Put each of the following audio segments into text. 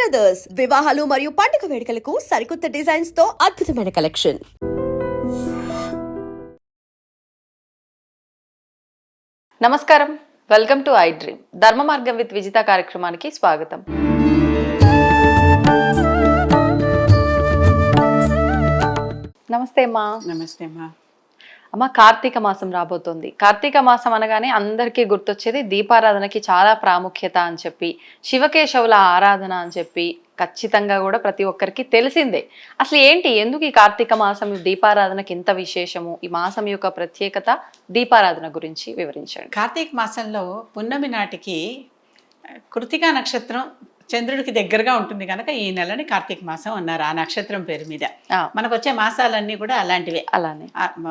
Brothers వివాహాలు మరియు పండుగ వేడుకలకు సరికొత్త డిజైన్స్తో అద్భుతమైన కలెక్షన్ నమస్కారం. వెల్కమ్ టు ఐ డ్రీమ్ ధర్మ మార్గం విత్ విజిత కార్యక్రమానికి స్వాగతం. నమస్తే అమ్మా. నమస్తే అమ్మా. అమ్మ కార్తీక మాసం రాబోతోంది. కార్తీక మాసం అనగానే అందరికీ గుర్తొచ్చేది దీపారాధనకి చాలా ప్రాముఖ్యత అని చెప్పి శివకేశవుల ఆరాధన అని చెప్పి ఖచ్చితంగా కూడా ప్రతి ఒక్కరికి తెలిసిందే. అసలు ఏంటి? ఎందుకు ఈ కార్తీక మాసం దీపారాధనకి ఇంత విశేషము? ఈ మాసం యొక్క ప్రత్యేకత దీపారాధన గురించి వివరించండి. కార్తీక మాసంలో పున్నమి నాటికి కృతికా నక్షత్రం చంద్రుడికి దగ్గరగా ఉంటుంది కనుక ఈ నెలని కార్తీక మాసం అన్నారు ఆ నక్షత్రం పేరు మీద. మనకు వచ్చే మాసాలన్నీ కూడా అలాంటివే. అలానే.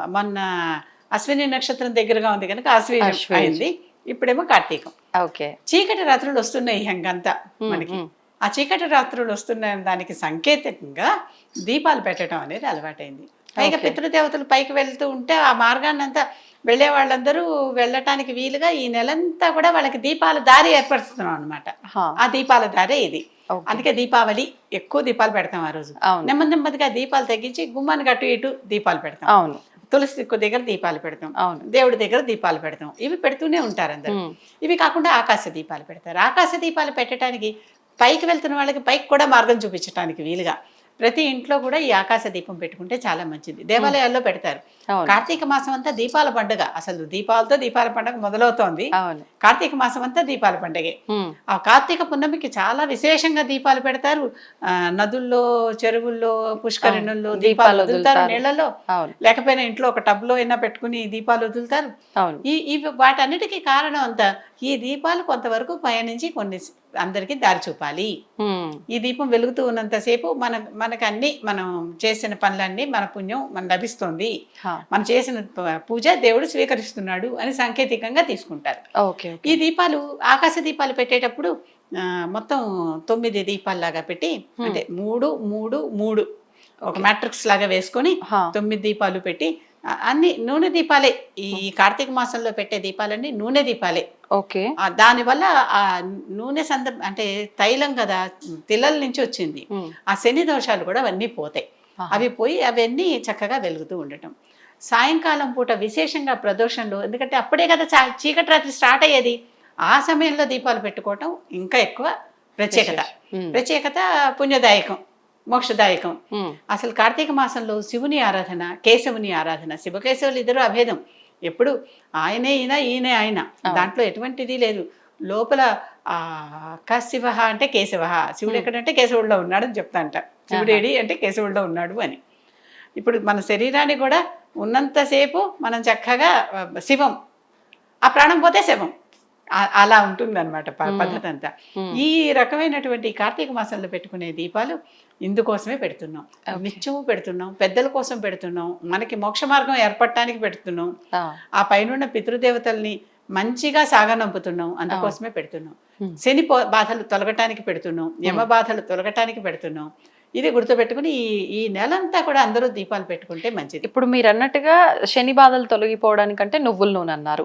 మొన్న అశ్విని నక్షత్రం దగ్గరగా ఉంది కనుక అశ్విని. అయింది. ఇప్పుడేమో కార్తీకం. ఓకే. చీకటి రాత్రులు వస్తున్నాయి ఇంకంతా మనకి. ఆ చీకటి రాత్రులు వస్తున్న దానికి సంకేతంగా దీపాలు పెట్టడం అనేది అలవాటైంది. పైగా. పితృదేవతలు పైకి వెళ్తూ ఉంటే ఆ మార్గాన్ని అంతా వెళ్ళే వాళ్ళందరూ వెళ్ళటానికి వీలుగా ఈ నెలంతా కూడా వాళ్ళకి దీపాల దారి ఏర్పరుస్తున్నాం అనమాట ఆ దీపాల దారే ఇది. అందుకే దీపావళి ఎక్కువ దీపాలు పెడతాం ఆ రోజు. నెమ్మది నెమ్మదిగా దీపాలు తగ్గించి గుమ్మానికి అటు ఇటు దీపాలు పెడతాం. అవును. తులసి దగ్గర దీపాలు పెడతాం. అవును. దేవుడి దగ్గర దీపాలు పెడతాం. ఇవి పెడుతూనే ఉంటారు అందరు. ఇవి కాకుండా ఆకాశ దీపాలు పెడతారు. ఆకాశ దీపాలు పెట్టడానికి పైకి వెళ్తున్న వాళ్ళకి పైకి కూడా మార్గం చూపించడానికి వీలుగా. ప్రతి ఇంట్లో కూడా ఈ ఆకాశ దీపం పెట్టుకుంటే చాలా మంచిది. దేవాలయాల్లో పెడతారు. కార్తీక మాసం అంతా దీపాల పండుగ. అసలు దీపాలతో దీపాల పండుగ మొదలవుతోంది. కార్తీక మాసం అంతా దీపాల పండుగే. ఆ కార్తీక పున్నమికి చాలా విశేషంగా దీపాలు పెడతారు. నదుల్లో చెరువుల్లో పుష్కరిణుల్లో. దీపాలు వదులుతారు అవును. లేకపోయినా ఇంట్లో ఒక టబ్లో అయినా పెట్టుకుని దీపాలు వదులుతారు. ఈ వాటన్నిటికీ కారణం అంతా ఈ దీపాలు కొంతవరకు పయనించి కొన్ని అందరికీ దారి చూపాలి. ఈ దీపం వెలుగుతూ ఉన్నంతసేపు మన మనకు అన్ని మనం చేసిన పనులన్నీ మన పుణ్యం మన లభిస్తుంది. మనం చేసిన పూజ దేవుడు స్వీకరిస్తున్నాడు అని సాంకేతికంగా తీసుకుంటారు. ఈ దీపాలు ఆకాశ దీపాలు పెట్టేటప్పుడు మొత్తం తొమ్మిది దీపాల్లాగా పెట్టి అంటే మూడు మూడు మూడు ఒక మ్యాట్రిక్స్ లాగా వేసుకొని తొమ్మిది దీపాలు పెట్టి అన్ని నూనె దీపాలే. ఈ కార్తీక మాసంలో పెట్టే దీపాలన్నీ నూనె దీపాలే. ఓకే. దానివల్ల ఆ నూనె సంద అంటే తైలం కదా తిల్లల నుంచి వచ్చింది. ఆ శని దోషాలు కూడా అవన్నీ పోతాయి. అవి పోయి అవన్నీ చక్కగా వెలుగుతూ ఉండటం. సాయంకాలం పూట విశేషంగా ప్రదోషంలో ఎందుకంటే అప్పుడే కదా చా- చీకటి రాత్రి స్టార్ట్ అయ్యేది. ఆ సమయంలో దీపాలు పెట్టుకోవటం ఇంకా ఎక్కువ ప్రత్యేకత. ప్రత్యేకత పుణ్యదాయకం. మోక్షదాయకం. అసలు కార్తీక మాసంలో శివుని ఆరాధన కేశవుని ఆరాధన శివకేశవులు ఇద్దరు అభేదం. ఎప్పుడు ఆయనే ఈయన ఈయనే ఆయన. దాంట్లో ఎటువంటిది లేదు. లోపల ఆ కశివ అంటే కేశవ శివుడు ఎక్కడంటే కేశవుడిలో ఉన్నాడు అని చెప్తా అంట శివుడేడి అంటే కేశవుడిలో ఉన్నాడు అని. ఇప్పుడు మన శరీరాన్ని కూడా ఉన్నంతసేపు మనం చక్కగా శివం. ఆ ప్రాణం పోతే శవం. అలా ఉంటుంది అనమాట పద్ధతి అంతా. ఈ రకమైనటువంటి కార్తీక మాసంలో పెట్టుకునే దీపాలు ఇందుకోసమే పెడుతున్నాం. నిత్యము పెడుతున్నాం పెద్దల కోసం పెడుతున్నాం మనకి మోక్ష మార్గం ఏర్పడటానికి పెడుతున్నాం ఆ, పైనున్న పితృదేవతల్ని మంచిగా సాగనంపుతున్నాం అందుకోసమే పెడుతున్నాం. శని బాధలు తొలగటానికి పెడుతున్నాం యమ బాధలు తొలగటానికి పెడుతున్నాం. ఇది గుర్తుపెట్టుకుని ఈ ఈ నెలంతా కూడా అందరూ దీపాలు పెట్టుకుంటే మంచిది. ఇప్పుడు మీరు అన్నట్టుగా శని బాధలు తొలగిపోవడానికంటే నువ్వుల నూనె అన్నారు.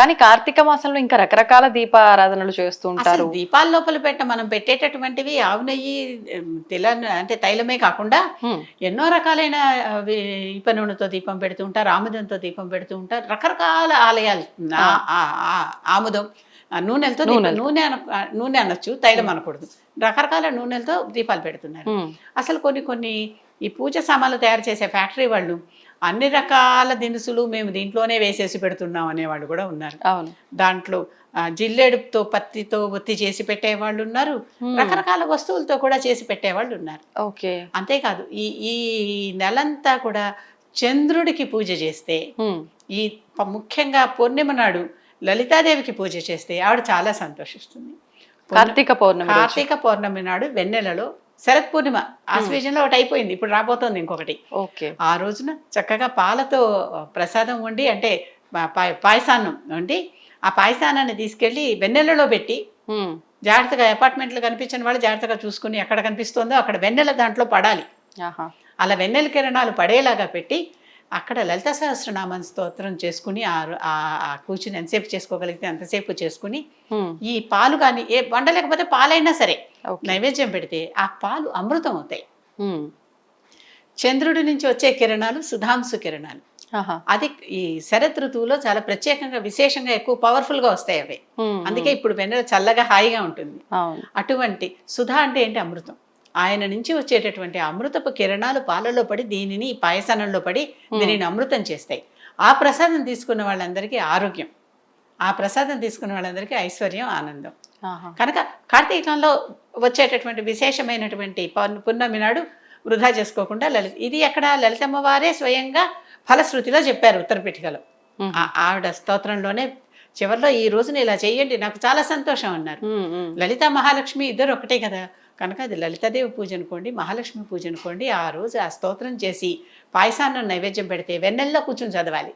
కానీ కార్తీక మాసంలో ఇంకా రకరకాల దీపారాధనలు చేస్తూ అసలు ఉంటారు దీపాల లోపల పెట్ట మనం పెట్టేటటువంటివి ఆవు నెయ్యి ఉమ్, తిల అంటే తైలమే కాకుండా. ఎన్నో రకాలైన ఇప్ప నూనెతో దీపం పెడుతూ ఉంటారు ఆముదంతో దీపం పెడుతూ ఉంటారు రకరకాల ఆలయాలు ఆముదం నూనెలతో దీపం-. నూనె నూనె అనొచ్చు తైలం అనకూడదు రకరకాల నూనెలతో దీపాలు పెడుతున్నారు. అసలు కొన్ని కొన్ని ఈ పూజ సామాన్లు తయారు చేసే ఫ్యాక్టరీ వాళ్ళు అన్ని రకాల దినుసులు మేము దీంట్లోనే వేసేసి పెడుతున్నాం అనేవాళ్ళు కూడా ఉన్నారు అవును దాంట్లో ఆ, జిల్లేడుతో పత్తితో ఒత్తి చేసి పెట్టేవాళ్ళు ఉన్నారు. రకరకాల వస్తువులతో కూడా చేసి పెట్టేవాళ్ళు ఉన్నారు ఓకే అంతేకాదు ఈ ఈ నెలంతా కూడా చంద్రుడికి పూజ చేస్తే. ఈ ముఖ్యంగా పూర్ణిమ నాడు లలితాదేవికి పూజ చేస్తే ఆవిడ చాలా సంతోషిస్తుంది కార్తీక పౌర్ణమి. కార్తీక పౌర్ణమి నాడు వెన్నెలలో శరత్ పూర్ణిమ ఆశ్వేజంలో ఒకటి అయిపోయింది. ఇప్పుడు రాబోతోంది ఇంకొకటి. ఓకే. ఆ రోజున చక్కగా పాలతో ప్రసాదం వండి అంటే పాయసాన్నం వండి ఆ పాయసానాన్ని తీసుకెళ్ళి వెన్నెలలో పెట్టి మ్మ్. జాగ్రత్తగా అపార్ట్మెంట్లు కనిపించిన వాళ్ళు జాగ్రత్తగా చూసుకుని ఎక్కడ కనిపిస్తుందో అక్కడ వెన్నెల దాంట్లో పడాలి. ఆహా. అలా వెన్నెల కిరణాలు పడేలాగా పెట్టి అక్కడ లలిత సహస్రనామం స్తోత్రం చేసుకుని ఆ కూర్చుని ఎంతసేపు చేసుకోగలిగితే అంతసేపు చేసుకుని మ్మ్. ఈ పాలు కానీ ఏ వండలేకపోతే పాలైనా సరే నైవేద్యం పెడితే ఆ పాలు అమృతం అవుతాయి. చంద్రుడి నుంచి వచ్చే కిరణాలు సుధాంశు కిరణాలు. అది ఈ శరత్ ఋతువులో చాలా ప్రత్యేకంగా విశేషంగా ఎక్కువ పవర్ఫుల్గా వస్తాయి అవి. అందుకే ఇప్పుడు వెన్నెల చల్లగా హాయిగా ఉంటుంది. అటువంటి సుధా అంటే ఏంటి అమృతం? ఆయన నుంచి వచ్చేటటువంటి అమృతపు కిరణాలు పాలలో పడి దీనిని పాయసనంలో పడి దీనిని అమృతం చేస్తాయి. ఆ ప్రసాదం తీసుకున్న వాళ్ళందరికీ ఆరోగ్యం. ఆ ప్రసాదం తీసుకున్న వాళ్ళందరికీ ఐశ్వర్యం ఆనందం. కనుక కార్తీకంలో వచ్చేటటువంటి విశేషమైనటువంటి పున్నమి నాడు వృధా చేసుకోకుండా లలిత ఇది ఎక్కడ లలితమ్మ వారే స్వయంగా ఫలశ్రుతిలో చెప్పారు ఉత్తరపీఠికలో. ఆవిడ స్తోత్రంలోనే చివరిలో ఈ రోజున ఇలా చేయండి నాకు చాలా సంతోషం అన్నారు. లలిత మహాలక్ష్మి ఇద్దరు ఒకటే కదా. కనుక అది లలితాదేవి పూజ అనుకోండి మహాలక్ష్మి పూజ అనుకోండి ఆ రోజు ఆ స్తోత్రం చేసి పాయసాన్ని నైవేద్యం పెడితే వెన్నెల్లో కూర్చుని చదవాలి.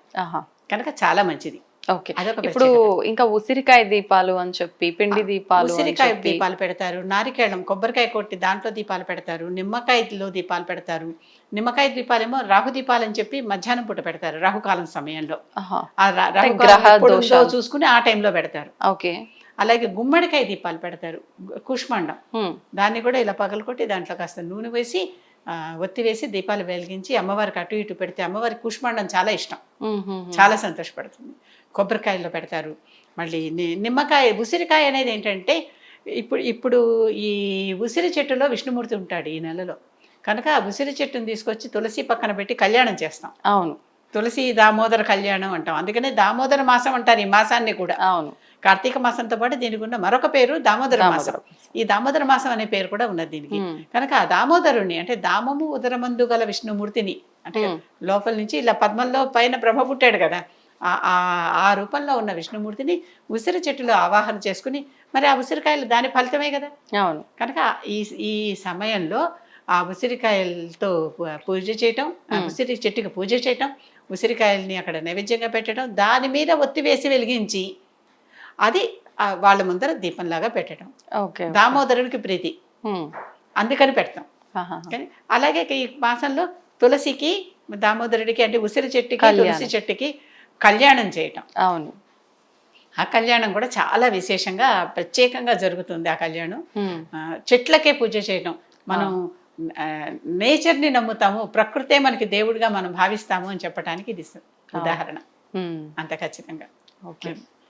కనుక చాలా మంచిది. ఓకే. ఇప్పుడు ఇంకా ఉసిరికాయ దీపాలు అని చెప్పి పిండి దీపాలు ఉసిరికాయ దీపాలు పెడతారు నారికేళం కొబ్బరికాయ కొట్టి దాంట్లో దీపాలు పెడతారు నిమ్మకాయలో దీపాలు పెడతారు నిమ్మకాయ దీపాలేమో రాహు దీపాలు అని చెప్పి మధ్యాహ్నం పూట పెడతారు రాహుకాలం సమయంలో. చూసుకుని ఆ టైంలో పెడతారు. ఓకే. అలాగే గుమ్మడికాయ దీపాలు పెడతారు కుష్మాండం. దాన్ని కూడా ఇలా పగలకొట్టి దాంట్లో కాస్త నూనె వేసి ఆ, ఒత్తి వేసి దీపాలు వెలిగించి అమ్మవారికి అటు ఇటు పెడితే అమ్మవారికి కుష్మాండం చాలా ఇష్టం. చాలా సంతోషపడుతుంది. కొబ్బరికాయల్లో పెడతారు. మళ్ళీ నిమ్మకాయ ఉసిరికాయ అనేది ఏంటంటే ఇప్పుడు ఇప్పుడు ఈ ఉసిరి చెట్టులో విష్ణుమూర్తి ఉంటాడు ఈ నెలలో. కనుక ఆ ఉసిరి చెట్టుని తీసుకొచ్చి తులసి పక్కన పెట్టి కళ్యాణం చేస్తాం. అవును. తులసి దామోదర కళ్యాణం అంటాం. అందుకనే దామోదర మాసం అంటారు ఈ మాసాన్ని కూడా. అవును. కార్తీక మాసంతో పాటు దీనికి ఉన్న మరొక పేరు దామోదర మాసం. ఈ దామోదర మాసం అనే పేరు కూడా ఉన్నది దీనికి. కనుక ఆ దామోదరుణ్ణి అంటే దామము ఉదరమందు గల విష్ణుమూర్తిని అంటే. లోపల నుంచి ఇలా పద్మంలో పైన బ్రహ్మ పుట్టాడు కదా ఆ- రూపంలో ఉన్న విష్ణుమూర్తిని ఉసిరి చెట్టులో ఆవాహన చేసుకుని మరి ఆ ఉసిరికాయలు దాని ఫలితమే కదా? అవును. కనుక ఈ ఈ సమయంలో ఆ ఉసిరికాయలతో పూజ చేయటం. ఉసిరి చెట్టుకి పూజ చేయటం ఉసిరికాయల్ని అక్కడ నైవేద్యంగా పెట్టడం దాని మీద ఒత్తి వేసి వెలిగించి అది వాళ్ళ ముందర దీపంలాగా పెట్టడం. దామోదరుడికి ప్రీతి. అందుకని పెడతాం. కానీ అలాగే ఈ మాసంలో తులసికి దామోదరుడికి అంటే ఉసిరి చెట్టుకి. తులసి చెట్టుకి కళ్యాణం చేయటం. అవును. ఆ కళ్యాణం కూడా చాలా విశేషంగా ప్రత్యేకంగా జరుగుతుంది ఆ కళ్యాణం. చెట్లకే పూజ చేయటం. మనం ఆ, నేచర్ని నమ్ముతాము ప్రకృతే మనకి దేవుడిగా మనం భావిస్తాము అని చెప్పడానికి ఇది ఉదాహరణ. అంత ఖచ్చితంగా. ఓకే.